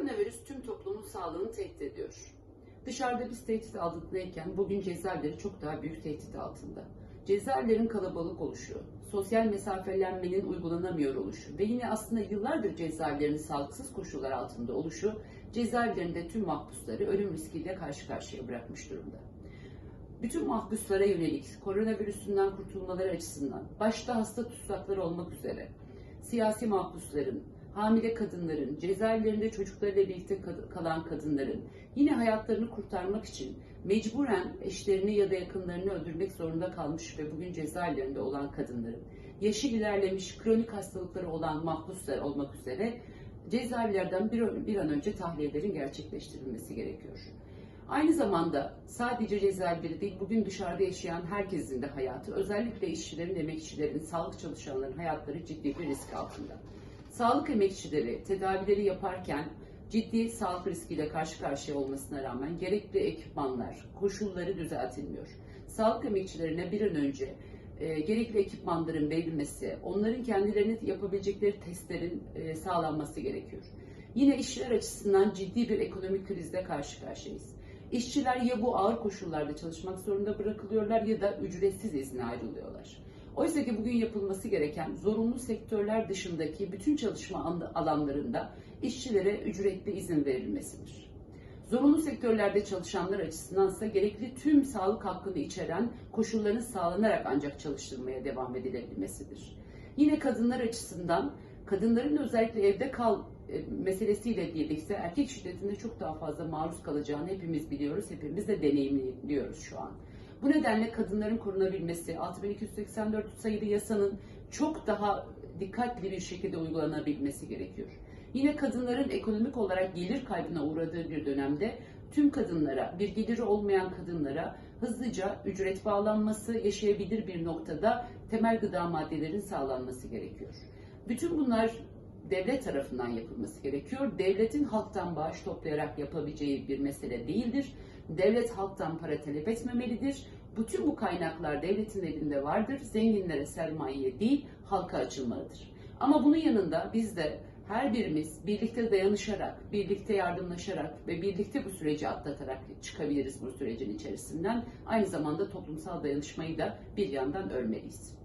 Koronavirüs tüm toplumun sağlığını tehdit ediyor. Dışarıda biz tehdit altındayken bugün cezaevleri çok daha büyük tehdit altında. Cezaevlerin kalabalık oluşu, sosyal mesafelenmenin uygulanamıyor oluşu ve yine aslında yıllardır cezaevlerinin sağlıksız koşullar altında oluşu cezaevlerinde tüm mahpusları ölüm riskiyle karşı karşıya bırakmış durumda. Bütün mahpuslara yönelik koronavirüsünden kurtulmaları açısından başta hasta tutsakları olmak üzere siyasi mahpusların, hamile kadınların, cezaevlerinde çocuklarıyla birlikte kalan kadınların yine hayatlarını kurtarmak için mecburen eşlerini ya da yakınlarını öldürmek zorunda kalmış ve bugün cezaevlerinde olan kadınların, yaşı ilerlemiş kronik hastalıkları olan mahpuslar olmak üzere cezaevlerden bir an önce tahliyelerin gerçekleştirilmesi gerekiyor. Aynı zamanda sadece cezaevleri değil, bugün dışarıda yaşayan herkesin de hayatı, özellikle işçilerin, emekçilerin, sağlık çalışanların hayatları ciddi bir risk altında. Sağlık emekçileri tedavileri yaparken ciddi sağlık riskiyle karşı karşıya olmasına rağmen gerekli ekipmanlar, koşulları düzeltilmiyor. Sağlık emekçilerine bir an önce e, gerekli ekipmanların verilmesi, onların kendilerini yapabilecekleri testlerin e, sağlanması gerekiyor. Yine işçiler açısından ciddi bir ekonomik krizle karşı karşıyayız. İşçiler ya bu ağır koşullarda çalışmak zorunda bırakılıyorlar ya da ücretsiz izne ayrılıyorlar. Oysa ki bugün yapılması gereken zorunlu sektörler dışındaki bütün çalışma an- alanlarında işçilere ücretli izin verilmesidir. Zorunlu sektörlerde çalışanlar açısındansa gerekli tüm sağlık hakkını içeren koşulların sağlanarak ancak çalıştırmaya devam edilebilmesidir. Yine kadınlar açısından kadınların özellikle evde kal e, meselesiyle birlikte erkek şiddetinde çok daha fazla maruz kalacağını hepimiz biliyoruz, hepimiz de deneyimliyoruz şu an. Bu nedenle kadınların korunabilmesi, 6284 sayılı yasanın çok daha dikkatli bir şekilde uygulanabilmesi gerekiyor. Yine kadınların ekonomik olarak gelir kaybına uğradığı bir dönemde tüm kadınlara, bir geliri olmayan kadınlara hızlıca ücret bağlanması, yaşayabilir bir noktada temel gıda maddelerin sağlanması gerekiyor. Bütün bunlar devlet tarafından yapılması gerekiyor. Devletin halktan bağış toplayarak yapabileceği bir mesele değildir. Devlet halktan para talep etmemelidir. Bütün bu kaynaklar devletin elinde vardır. Zenginlere sermaye değil, halka açılmalıdır. Ama bunun yanında biz de her birimiz birlikte dayanışarak, birlikte yardımlaşarak ve birlikte bu süreci atlatarak çıkabiliriz bu sürecin içerisinden. Aynı zamanda toplumsal dayanışmayı da bir yandan örmeliyiz.